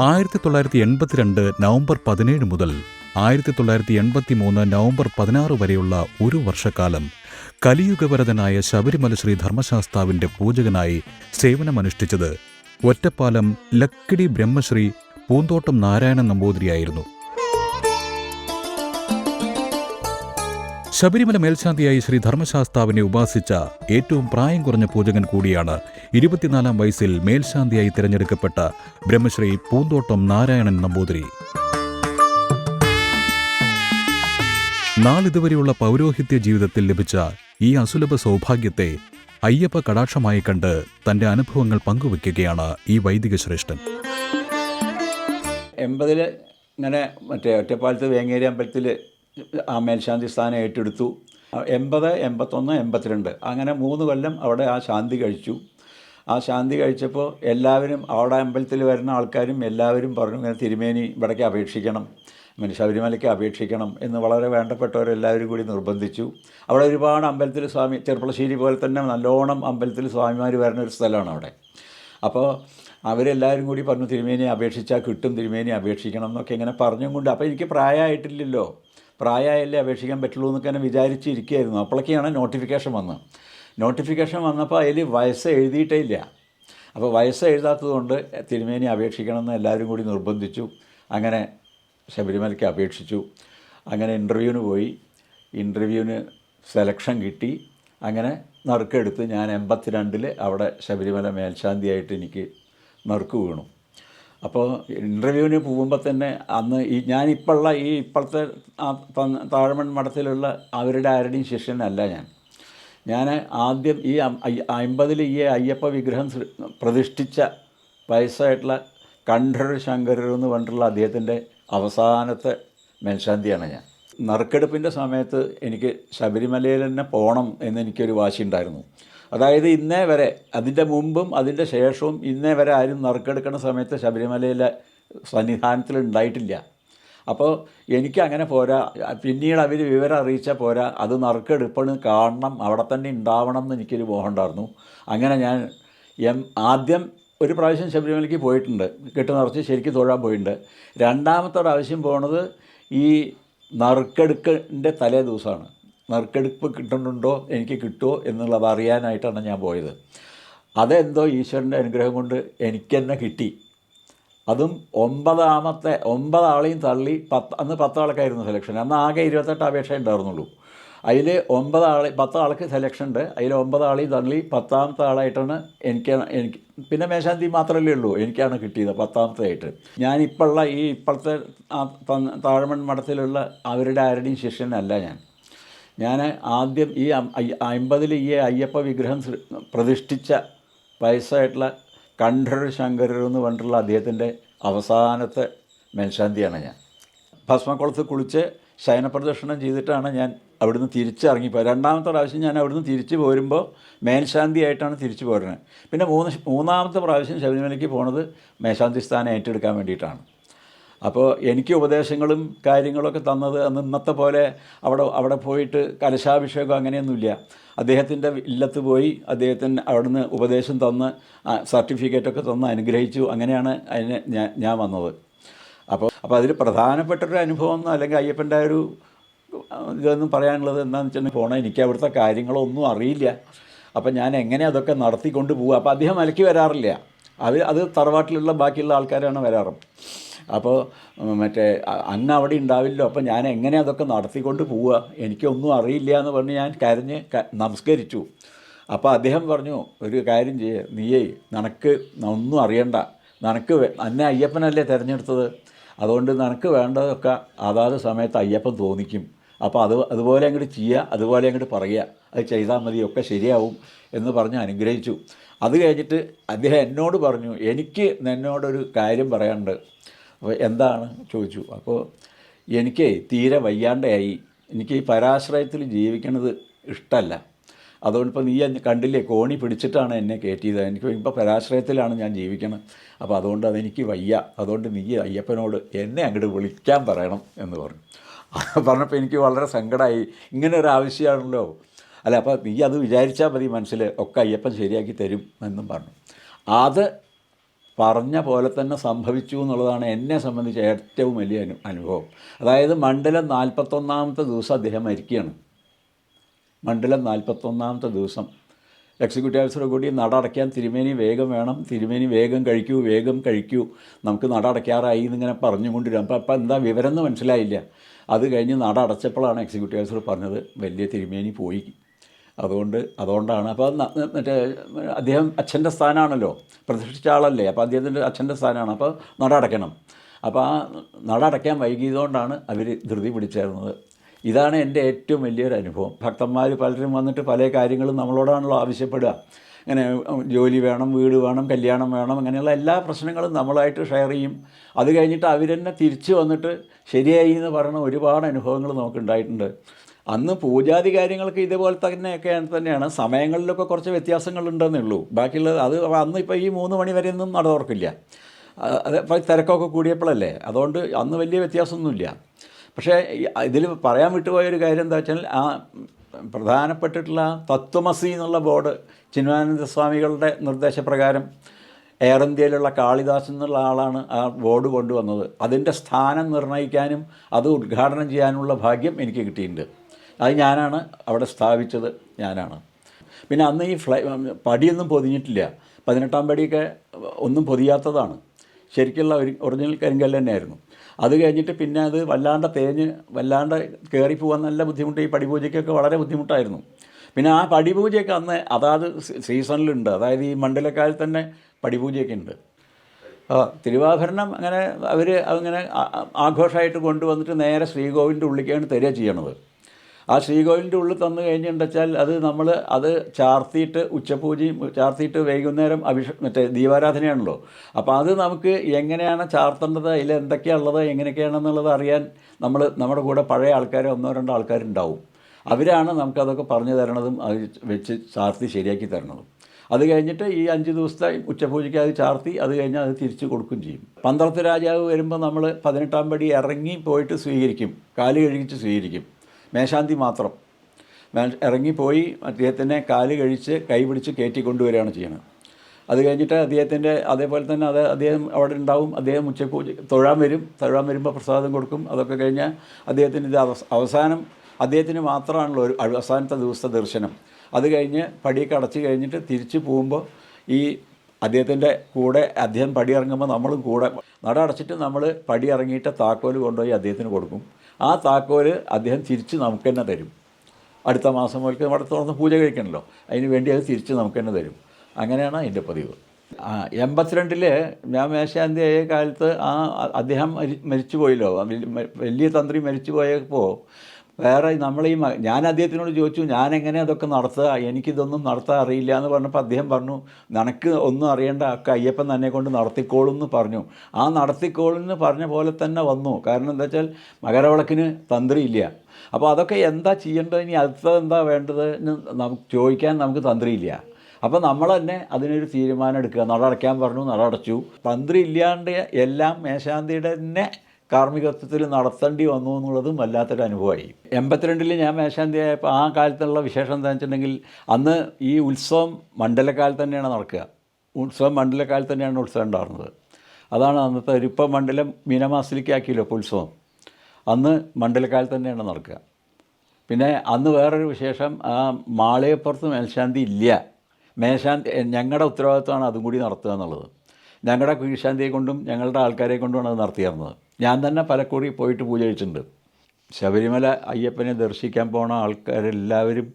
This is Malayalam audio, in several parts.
ആയിരത്തി തൊള്ളായിരത്തി എൺപത്തിരണ്ട് നവംബർ പതിനേഴ് മുതൽ ആയിരത്തി തൊള്ളായിരത്തി എൺപത്തി മൂന്ന് നവംബർ പതിനാറ് വരെയുള്ള ഒരു വർഷക്കാലം കലിയുഗവരതനായ ശബരിമല ശ്രീ ധർമ്മശാസ്താവിന്റെ പൂജകനായി സേവനമനുഷ്ഠിച്ചത് ഒറ്റപ്പാലം ലക്കിടി ബ്രഹ്മശ്രീ പൂന്തോട്ടം നാരായണൻ നമ്പൂതിരിയായിരുന്നു. ശബരിമല മേൽശാന്തിയായി ശ്രീ ധർമ്മശാസ്താവിനെ ഉപാസിച്ച ഏറ്റവും പ്രായം കുറഞ്ഞ പൂജകൻ കൂടിയാണ് ഇരുപത്തിനാലാം വയസ്സിൽ മേൽശാന്തിയായി തിരഞ്ഞെടുക്കപ്പെട്ട ബ്രഹ്മശ്രീ പൂന്തോട്ടം നാരായണൻ നമ്പൂതിരി. നാളിതുവരെയുള്ള പൗരോഹിത്യ ജീവിതത്തിൽ ലഭിച്ച ഈ അസുലഭ സൗഭാഗ്യത്തെ അയ്യപ്പ കടാക്ഷമായി കണ്ട് തന്റെ അനുഭവങ്ങൾ പങ്കുവെക്കുകയാണ് ഈ വൈദിക ശ്രേഷ്ഠൻ എൺപതിൽ ഇങ്ങനെ മറ്റേ ഒറ്റപ്പാലത്ത് വേങ്ങേരി അമ്പലത്തിൽ ആ മേൽശാന്തി സ്ഥാനം ഏറ്റെടുത്തു. എൺപത് എൺപത്തൊന്ന് എൺപത്തിരണ്ട്. അങ്ങനെ മൂന്ന് കൊല്ലം അവിടെ ആ ശാന്തി കഴിച്ചു. ആ ശാന്തി കഴിച്ചപ്പോൾ എല്ലാവരും അവിടെ അമ്പലത്തിൽ വരുന്ന ആൾക്കാരും എല്ലാവരും പറഞ്ഞു ഇങ്ങനെ തിരുമേനി ഇവിടേക്ക് അപേക്ഷിക്കണം. ശബരിമലയ്ക്ക് അപേക്ഷിക്കണം എന്ന് വളരെ വേണ്ടപ്പെട്ടവരെല്ലാവരും കൂടി നിർബന്ധിച്ചു. അവിടെ ഒരുപാട് അമ്പലത്തിൽ സ്വാമി ചെറുപ്പളശ്ശേരി പോലെ തന്നെ നല്ലോണം അമ്പലത്തിൽ സ്വാമിമാർ വരുന്ന ഒരു സ്ഥലമാണ് അവിടെ. അപ്പോൾ അവരെല്ലാവരും കൂടി പറഞ്ഞു തിരുമേനി അപേക്ഷിച്ചാൽ കിട്ടും തിരുമേനി അപേക്ഷിക്കണം എന്നൊക്കെ ഇങ്ങനെ പറഞ്ഞും കൊണ്ട്. അപ്പോൾ എനിക്ക് പ്രായമായിട്ടില്ലല്ലോ. പ്രായമായല്ലേ അപേക്ഷിക്കാൻ പറ്റുള്ളൂ എന്നൊക്കെ തന്നെ വിചാരിച്ചിരിക്കുകയായിരുന്നു. അപ്പോഴൊക്കെയാണ് നോട്ടിഫിക്കേഷൻ വന്നത്. നോട്ടിഫിക്കേഷൻ വന്നപ്പോൾ അതിൽ വയസ്സ് എഴുതിയിട്ടേ ഇല്ല. അപ്പോൾ വയസ്സ് എഴുതാത്തതുകൊണ്ട് തിരുമേനി അപേക്ഷിക്കണമെന്ന് എല്ലാവരും കൂടി നിർബന്ധിച്ചു. അങ്ങനെ ശബരിമലയ്ക്ക് അപേക്ഷിച്ചു. അങ്ങനെ ഇന്റർവ്യൂവിന് പോയി. ഇന്റർവ്യൂവിന് സെലക്ഷൻ കിട്ടി. അങ്ങനെ നറുക്കെടുത്ത് ഞാൻ എൺപത്തിരണ്ടിൽ അവിടെ ശബരിമല മേൽശാന്തിയായിട്ട് എനിക്ക് നറുക്ക് വീണു. അപ്പോൾ ഇന്റർവ്യൂവിന് പോകുമ്പോൾ തന്നെ അന്ന് ഈ ഞാനിപ്പോഴുള്ള ഈ ഇപ്പോഴത്തെ താഴമൺ മഠത്തിലുള്ള അവരുടെ ആരുടെയും ശിഷ്യനല്ല ഞാൻ. ഞാൻ ആദ്യം ഈ അമ്പതിൽ ഈ അയ്യപ്പ വിഗ്രഹം പ്രതിഷ്ഠിച്ച വയസ്സായിട്ടുള്ള കണ്ഠരർ ശങ്കരർ എന്ന് പറഞ്ഞിട്ടുള്ള അദ്ദേഹത്തിന്റെ അവസാനത്തെ മേൽശാന്തിയാണ് ഞാൻ. നറുക്കെടുപ്പിന്റെ സമയത്ത് എനിക്ക് ശബരിമലയിൽ തന്നെ പോകണം എന്നെനിക്കൊരു വാശിയുണ്ടായിരുന്നു അതായത് ഇന്നേ വരെ അതിന്റെ മുമ്പും അതിന്റെ ശേഷവും ഇന്നേ വരെ ആരും നറുക്കെടുക്കുന്ന സമയത്ത് ശബരിമലയിലെ സന്നിധാനത്തിൽ ഉണ്ടായിട്ടില്ല. അപ്പോൾ എനിക്ക് അങ്ങനെ പോരാ പിന്നീട് അവർ വിവരം അറിയിച്ചാൽ പോരാ അത് നറുക്കെടുപ്പണ് കാണണം അവിടെ തന്നെ ഉണ്ടാവണം എന്ന് എനിക്കൊരു ബോഹം ഉണ്ടായിരുന്നു. അങ്ങനെ ഞാൻ എം ആദ്യം ഒരു പ്രാവശ്യം ശബരിമലയ്ക്ക് പോയിട്ടുണ്ട്. കെട്ട് നിറച്ച് ശരിക്കും തൊഴാൻ പോയിട്ടുണ്ട്. രണ്ടാമത്തെ പ്രാവശ്യം പോണത് ഈ നറുക്കെടുക്കിന്റെ തലേ ദിവസമാണ്. നറുക്കെടുപ്പ് കിട്ടുന്നുണ്ടോ എനിക്ക് കിട്ടുമോ എന്നുള്ളത് അറിയാനായിട്ടാണ് ഞാൻ പോയത്. അതെന്തോ ഈശ്വരന്റെ അനുഗ്രഹം കൊണ്ട് എനിക്ക് തന്നെ കിട്ടി. അതും ഒമ്പതാമത്തെ ഒമ്പതാളെയും തള്ളി പത്ത് അന്ന് പത്താൾക്കായിരുന്നു സെലക്ഷൻ അന്ന് ആകെ ഇരുപത്തെട്ട് അപേക്ഷ ഉണ്ടായിരുന്നുള്ളൂ. അതിൽ ഒമ്പതാളെ പത്താൾക്ക് സെലക്ഷൻ ഉണ്ട്. അതിൽ ഒമ്പതാളെയും തള്ളി പത്താമത്തെ ആളായിട്ടാണ് എനിക്ക് എനിക്ക് പിന്നെ മേശാന്തി മാത്രമല്ലേ ഉള്ളൂ. എനിക്കാണ് കിട്ടിയത് പത്താമത്തെ ആയിട്ട് ഞാനിപ്പോഴുള്ള ഈ ഇപ്പോഴത്തെ താഴമൺ മഠത്തിലുള്ള അവരുടെ ആരുടെയും ശിഷ്യനല്ല ഞാൻ. ഞാൻ ആദ്യം ഈ അമ്പതിൽ ഈ അയ്യപ്പ വിഗ്രഹം പ്രതിഷ്ഠിച്ച വയസ്സായിട്ടുള്ള കണ്ഠരർ ശങ്കരർ എന്ന് പറഞ്ഞിട്ടുള്ള അദ്ദേഹത്തിന്റെ അവസാനത്തെ മേൽശാന്തിയാണ് ഞാൻ. ഭസ്മക്കുളത്ത് കുളിച്ച് ശയനപ്രദക്ഷിണം ചെയ്തിട്ടാണ് ഞാൻ അവിടുന്ന് തിരിച്ചിറങ്ങിപ്പോ രണ്ടാമത്തെ പ്രാവശ്യം ഞാൻ അവിടുന്ന് തിരിച്ചു പോരുമ്പോൾ മേൽശാന്തിയായിട്ടാണ് തിരിച്ചു പോരുന്നത്. പിന്നെ മൂന്ന് മൂന്നാമത്തെ പ്രാവശ്യം ശബരിമലയ്ക്ക് പോണത് മേൽശാന്തി സ്ഥാനം ഏറ്റെടുക്കാൻ വേണ്ടിയിട്ടാണ്. അപ്പോൾ എനിക്ക് ഉപദേശങ്ങളും കാര്യങ്ങളൊക്കെ തന്നത് അന്ന് ഇന്നത്തെ പോലെ അവിടെ അവിടെ പോയിട്ട് കലശാഭിഷേകം അങ്ങനെയൊന്നുമില്ല. അദ്ദേഹത്തിന്റെ ഇല്ലത്ത് പോയി അദ്ദേഹത്തിന് അവിടുന്ന് ഉപദേശം തന്ന് സർട്ടിഫിക്കറ്റൊക്കെ തന്ന് അനുഗ്രഹിച്ചു. അങ്ങനെയാണ് അതിന് ഞാൻ വന്നത്. അപ്പോൾ അപ്പോൾ അതിൽ പ്രധാനപ്പെട്ട ഒരു അനുഭവം അല്ലെങ്കിൽ അയ്യപ്പന്റെ ഒരു ഇതൊന്നും പറയാനുള്ളത് എന്താണെന്ന് വെച്ചിട്ടുണ്ടെങ്കിൽ പോണേ എനിക്ക് അവിടുത്തെ കാര്യങ്ങളൊന്നും അറിയില്ല. അപ്പം ഞാൻ എങ്ങനെ അതൊക്കെ നടത്തിക്കൊണ്ട് പോകുക അപ്പോൾ അദ്ദേഹം മലയ്ക്ക് വരാറില്ല. അത് അത് തറവാട്ടിലുള്ള ബാക്കിയുള്ള ആൾക്കാരാണ് വരാറ്. അപ്പോൾ മറ്റേ അന്ന് അവിടെ ഉണ്ടാവില്ലോ. അപ്പം ഞാൻ എങ്ങനെ അതൊക്കെ നടത്തിക്കൊണ്ട് പോവുക എനിക്കൊന്നും അറിയില്ല എന്ന് പറഞ്ഞ് ഞാൻ കരഞ്ഞ് നമസ്കരിച്ചു. അപ്പോൾ അദ്ദേഹം പറഞ്ഞു ഒരു കാര്യം ചെയ്യേ നീയേ നിനക്ക് ഒന്നും അറിയണ്ട. നിനക്ക് അന്നെ അയ്യപ്പനല്ലേ തിരഞ്ഞെടുത്തത്? അതുകൊണ്ട് നിനക്ക് വേണ്ടതൊക്കെ അതാത് സമയത്ത് അയ്യപ്പം തോന്നിക്കും. അപ്പോൾ അത് അതുപോലെ അങ്ങോട്ട് ചെയ്യുക അതുപോലെ അങ്ങോട്ട് പറയുക അത് ചെയ്താൽ മതി ഒക്കെ ശരിയാവും എന്ന് പറഞ്ഞ് അനുഗ്രഹിച്ചു. അത് കഴിഞ്ഞിട്ട് അദ്ദേഹം എന്നോട് പറഞ്ഞു എനിക്ക് നിന്നോടൊരു കാര്യം പറയാനുണ്ട്. അപ്പോൾ എന്താണ്? ചോദിച്ചു. അപ്പോൾ എനിക്ക് തീരെ വയ്യാണ്ടായി എനിക്ക് ഈ പരാശ്രയത്തിൽ ജീവിക്കണത് ഇഷ്ടമല്ല അതുകൊണ്ട് ഇപ്പോൾ നീ കണ്ടില്ലേ? കോണി പിടിച്ചിട്ടാണ് എന്നെ കയറ്റിയത്. എനിക്ക് ഇപ്പോൾ പരാശ്രയത്തിലാണ് ഞാൻ ജീവിക്കണം അപ്പോൾ അതുകൊണ്ട് അതെനിക്ക് വയ്യ. അതുകൊണ്ട് നീ അയ്യപ്പനോട് എന്നെ അങ്ങോട്ട് വിളിക്കാൻ പറയണം എന്ന് പറഞ്ഞു. പറഞ്ഞപ്പോൾ എനിക്ക് വളരെ സങ്കടമായി ഇങ്ങനെ ഒരു ആവശ്യമാണല്ലോ. അല്ല അപ്പോൾ നീ അത് വിചാരിച്ചാൽ മതി മനസ്സിൽ ഒക്കെ അയ്യപ്പൻ ശരിയാക്കി തരും എന്നും പറഞ്ഞു. അത് പറഞ്ഞ പോലെ തന്നെ സംഭവിച്ചു എന്നുള്ളതാണ് എന്നെ സംബന്ധിച്ച് ഏറ്റവും വലിയ അനു അനുഭവം. അതായത് മണ്ഡലം നാൽപ്പത്തൊന്നാമത്തെ ദിവസം അദ്ദേഹം മരിക്കുകയാണ്. മണ്ഡലം നാൽപ്പത്തൊന്നാമത്തെ ദിവസം. എക്സിക്യൂട്ടീവ് ഓഫീസർ കൂടി നട അടയ്ക്കാൻ തിരുമേനി വേഗം വേണം. തിരുമേനി വേഗം കഴിക്കൂ വേഗം കഴിക്കൂ. നമുക്ക് നട അടയ്ക്കാറായി എന്നിങ്ങനെ പറഞ്ഞുകൊണ്ടിരും അപ്പോൾ അപ്പം എന്താ വിവരം എന്ന് മനസ്സിലായില്ല. അത് കഴിഞ്ഞ് നട അടച്ചപ്പോഴാണ് എക്സിക്യൂട്ടീവ് ഓഫീസർ പറഞ്ഞത് വലിയ തിരുമേനി പോയി. അതുകൊണ്ട് അതുകൊണ്ടാണ്. അപ്പോൾ മറ്റേ അദ്ദേഹം അച്ഛന്റെ സ്ഥാനമാണല്ലോ പ്രതിഷ്ഠിച്ച ആളല്ലേ. അപ്പോൾ അദ്ദേഹത്തിന്റെ അച്ഛന്റെ സ്ഥാനമാണ് അപ്പോൾ നട അടയ്ക്കണം. അപ്പോൾ ആ നട അടയ്ക്കാൻ വൈകിയതുകൊണ്ടാണ് അവർ ധൃതി പിടിച്ചേർന്നത് ഇതാണ് എന്റെ ഏറ്റവും വലിയൊരു അനുഭവം. ഭക്തന്മാർ പലരും വന്നിട്ട് പല കാര്യങ്ങളും നമ്മളോടാണല്ലോ ആവശ്യപ്പെടുക. ഇങ്ങനെ ജോലി വേണം വീട് വേണം കല്യാണം വേണം അങ്ങനെയുള്ള എല്ലാ പ്രശ്നങ്ങളും നമ്മളായിട്ട് ഷെയർ ചെയ്യും. അത് കഴിഞ്ഞിട്ട് അവർ തന്നെ തിരിച്ചു വന്നിട്ട് ശരിയായി എന്ന് പറയുന്ന ഒരുപാട് അനുഭവങ്ങൾ നമുക്കുണ്ടായിട്ടുണ്ട്. അന്ന് പൂജാതി കാര്യങ്ങൾക്ക് ഇതേപോലെ തന്നെയൊക്കെ തന്നെയാണ്. സമയങ്ങളിലൊക്കെ കുറച്ച് വ്യത്യാസങ്ങളുണ്ടെന്നേ ഉള്ളൂ ബാക്കിയുള്ളത് അത് അന്ന് ഇപ്പോൾ ഈ മൂന്ന് മണി വരെയൊന്നും നട തുറക്കില്ല അത് തിരക്കൊക്കെ കൂടിയപ്പോഴല്ലേ. അതുകൊണ്ട് അന്ന് വലിയ വ്യത്യാസമൊന്നുമില്ല. പക്ഷേ ഇതിൽ പറയാൻ വിട്ടുപോയ ഒരു കാര്യം എന്താ വെച്ചാൽ ആ പ്രധാനപ്പെട്ടിട്ടുള്ള തത്വമസി എന്നുള്ള ബോർഡ് ചിന്മാനന്ദ സ്വാമികളുടെ നിർദ്ദേശപ്രകാരം എയർ ഇന്ത്യയിലുള്ള കാളിദാസ് എന്നുള്ള ആളാണ് ആ ബോർഡ് കൊണ്ടുവന്നത്. അതിന്റെ സ്ഥാനം നിർണയിക്കാനും അത് ഉദ്ഘാടനം ചെയ്യാനുമുള്ള ഭാഗ്യം എനിക്ക് കിട്ടിയിട്ടുണ്ട്. അത് ഞാനാണ് അവിടെ സ്ഥാപിച്ചത് ഞാനാണ്. പിന്നെ അന്ന് ഈ ഫ്ലൈ പടിയൊന്നും പൊതിഞ്ഞിട്ടില്ല. പതിനെട്ടാം പടിയൊക്കെ ഒന്നും പൊതിയാത്തതാണ്. ശരിക്കുള്ള ഒരു ഒറിജിനൽ കരിങ്കല്ല് തന്നെയായിരുന്നു. അത് കഴിഞ്ഞിട്ട് പിന്നെ അത് വല്ലാണ്ട് തേഞ്ഞ് വല്ലാണ്ട് കയറി നല്ല ബുദ്ധിമുട്ട്. ഈ പടിപൂജയ്ക്കൊക്കെ വളരെ ബുദ്ധിമുട്ടായിരുന്നു. പിന്നെ ആ പടിപൂജയൊക്കെ അന്ന് അതാത് സീസണിലുണ്ട്. അതായത് ഈ മണ്ഡലക്കാലിൽ തന്നെ പടിപൂജയൊക്കെ ഉണ്ട് ആ തിരുവാഭരണം അങ്ങനെ അവർ അങ്ങനെ ആഘോഷമായിട്ട് കൊണ്ടുവന്നിട്ട് നേരെ ശ്രീകോവിലിന്റെ ഉള്ളിലേക്കാണ് തരിക ചെയ്യണത്. ആ ശ്രീകോവിലിന്റെ ഉള്ളിൽ തന്നു കഴിഞ്ഞിട്ടുണ്ടെച്ചാൽ അത് നമ്മൾ അത് ചാർത്തിയിട്ട് ഉച്ചപൂജയും ചാർത്തിയിട്ട് വൈകുന്നേരം അഭിഷ മറ്റേ ദീപാരാധനയാണല്ലോ. അപ്പോൾ അത് നമുക്ക് എങ്ങനെയാണ് ചാർത്തേണ്ടത് അതിൽ എന്തൊക്കെയാണുള്ളത് എങ്ങനെയൊക്കെയാണെന്നുള്ളത് അറിയാൻ നമ്മൾ നമ്മുടെ കൂടെ പഴയ ആൾക്കാർ ഒന്നോ രണ്ടോ ആൾക്കാരുണ്ടാവും. അവരാണ് നമുക്കതൊക്കെ പറഞ്ഞു തരണതും അത് വെച്ച് ചാർത്തി ശരിയാക്കി തരണതും. അത് കഴിഞ്ഞിട്ട് ഈ അഞ്ച് ദിവസത്തെ ഉച്ചപൂജയ്ക്ക് അത് ചാർത്തി അത് കഴിഞ്ഞാൽ അത് തിരിച്ചു കൊടുക്കുകയും ചെയ്യും. പന്ത്രത്ത് രാജാവ് വരുമ്പോൾ നമ്മൾ പതിനെട്ടാം പടി ഇറങ്ങി പോയിട്ട് സ്വീകരിക്കും കാൽ കഴുകിച്ച് സ്വീകരിക്കും. മേശാന്തി മാത്രം. ഇറങ്ങിപ്പോയി അദ്ദേഹത്തിനെ കാൽ കഴിച്ച് കൈ പിടിച്ച് കയറ്റി കൊണ്ടുവരികയാണ് ചെയ്യുന്നത്. അത് കഴിഞ്ഞിട്ട് അദ്ദേഹത്തിന്റെ അതേപോലെ തന്നെ അത് അദ്ദേഹം അവിടെ ഉണ്ടാവും. അദ്ദേഹം ഉച്ചപൂജ തൊഴാൻ വരും. തൊഴാൻ വരുമ്പോൾ പ്രസാദം കൊടുക്കും. അതൊക്കെ കഴിഞ്ഞാൽ അദ്ദേഹത്തിന്റെ ഇത് അവസാനം അദ്ദേഹത്തിന് മാത്രമാണല്ലോ ഒരു അവസാനത്തെ ദിവസത്തെ ദർശനം. അത് കഴിഞ്ഞ് പടിയൊക്കെ അടച്ച് കഴിഞ്ഞിട്ട് തിരിച്ചു പോകുമ്പോൾ ഈ അദ്ദേഹത്തിന്റെ കൂടെ അദ്ദേഹം പടി ഇറങ്ങുമ്പോൾ നമ്മളും കൂടെ നട അടച്ചിട്ട് നമ്മൾ പടി ഇറങ്ങിയിട്ട് താക്കോൽ കൊണ്ടുപോയി അദ്ദേഹത്തിന് കൊടുക്കും. ആ താക്കോൽ അദ്ദേഹം തിരിച്ച് നമുക്ക് തന്നെ തരും. അടുത്ത മാസം മുതൽക്ക് നമ്മുടെ തുറന്ന് പൂജ കഴിക്കണമല്ലോ അതിന് വേണ്ടി അത് തിരിച്ച് നമുക്ക് തന്നെ തരും. അങ്ങനെയാണ് അതിന്റെ പതിവ്. ആ എൺപത്തിരണ്ടിൽ ഞാൻ മേശാന്തി ആയ കാലത്ത് ആ അദ്ദേഹം മരി- മരിച്ചു പോയല്ലോ വലിയ തന്ത്രി മരിച്ചു പോയപ്പോൾ വേറെ നമ്മൾ ഈ ഞാൻ അദ്ദേഹത്തിനോട് ചോദിച്ചു ഞാൻ എങ്ങനെ അതൊക്കെ നടത്തുക എനിക്കിതൊന്നും നടത്താൻ അറിയില്ല എന്ന് പറഞ്ഞപ്പോൾ അദ്ദേഹം പറഞ്ഞു നിനക്ക് ഒന്നും അറിയേണ്ട ഒക്കെ അയ്യപ്പൻ തന്നെ കൊണ്ട് നടത്തിക്കോളും എന്ന് പറഞ്ഞു. ആ നടത്തിക്കോളും എന്ന് പറഞ്ഞ പോലെ തന്നെ വന്നു. കാരണം എന്താ വെച്ചാൽ മകരവിളക്കിന് തന്ത്രിയില്ല. അപ്പോൾ അതൊക്കെ എന്താ ചെയ്യേണ്ടത്? ഇനി അടുത്തത് എന്താ വേണ്ടത് നമുക്ക് ചോദിക്കാൻ നമുക്ക് തന്ത്രിയില്ല. അപ്പോൾ നമ്മൾ തന്നെ അതിനൊരു തീരുമാനം എടുക്കുക. നട അടയ്ക്കാൻ പറഞ്ഞു നട അടച്ചു. തന്ത്രി ഇല്ലാണ്ട് എല്ലാം മേശാന്തിയുടെ തന്നെ കാർമ്മികത്വത്തിൽ നടത്തേണ്ടി വന്നു എന്നുള്ളതും വല്ലാത്തൊരു അനുഭവമായി. എൺപത്തിരണ്ടിൽ ഞാൻ മേശാന്തി ആയപ്പോൾ ആ കാലത്തുള്ള വിശേഷം എന്താ വെച്ചിട്ടുണ്ടെങ്കിൽ അന്ന് ഈ ഉത്സവം മണ്ഡലക്കാലത്ത് തന്നെയാണ് നടക്കുക. ഉത്സവം മണ്ഡലക്കാലത്ത് തന്നെയാണ് ഉത്സവം ഉണ്ടാകുന്നത്. അതാണ് അന്നത്തെ ഒരു ഇപ്പം മണ്ഡലം മീനമാസത്തിലേക്ക് ആക്കിയല്ലോ ഇപ്പോൾ ഉത്സവം. അന്ന് മണ്ഡലക്കാലത്ത് തന്നെയാണ് നടക്കുക. പിന്നെ അന്ന് വേറൊരു വിശേഷം ആ മാളയപ്പുറത്ത് മേൽശാന്തി ഇല്ല. മേശാന്തി ഞങ്ങളുടെ ഉത്തരവാദിത്വമാണ് അതും കൂടി നടത്തുക എന്നുള്ളത്. ഞങ്ങളുടെ കീഴ്ശാന്തിയെ കൊണ്ടും ഞങ്ങളുടെ ആൾക്കാരെ കൊണ്ടുമാണ് അത് നടത്തിയിരുന്നത് ഞാൻ തന്നെ പലക്കൂടി പോയിട്ട് പൂജ കഴിച്ചിട്ടുണ്ട്. ശബരിമല അയ്യപ്പനെ ദർശിക്കാൻ പോണ ആൾക്കാരെല്ലാവരും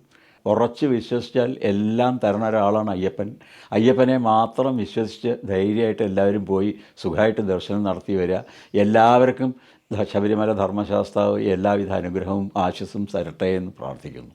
ഉറച്ച് വിശ്വസിച്ചാൽ എല്ലാം തരണ ഒരാളാണ് അയ്യപ്പൻ. അയ്യപ്പനെ മാത്രം വിശ്വസിച്ച് ധൈര്യമായിട്ട് എല്ലാവരും പോയി സുഖമായിട്ട് ദർശനം നടത്തി വരിക എല്ലാവർക്കും ശബരിമല ധർമ്മശാസ്ത്രാവ് എല്ലാവിധ അനുഗ്രഹവും ആശസ്സും തരട്ടെ എന്ന് പ്രാർത്ഥിക്കുന്നു.